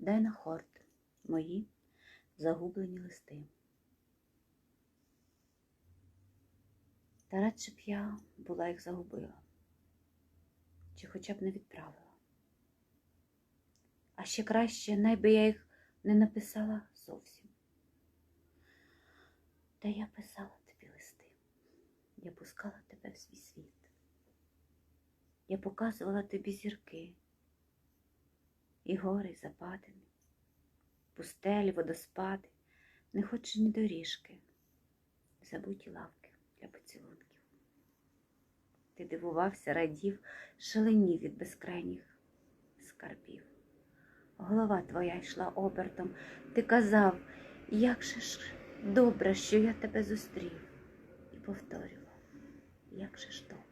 дай на хорт мої загублені листи. Та радше б я була їх загубила, чи хоча б не відправила. А ще краще, найби я їх не написала зовсім. Та я писала тобі листи, я пускала тебе в свій світ. Я показувала тобі зірки, і гори, западини, пустелі, водоспади, неходжені доріжки, забуті лавки для поцілунків. Ти дивувався, радів, шаленів від безкрайніх скарбів. Голова твоя йшла обертом, ти казав, як же ж добре, що я тебе зустрів, і повторював, як же ж добре.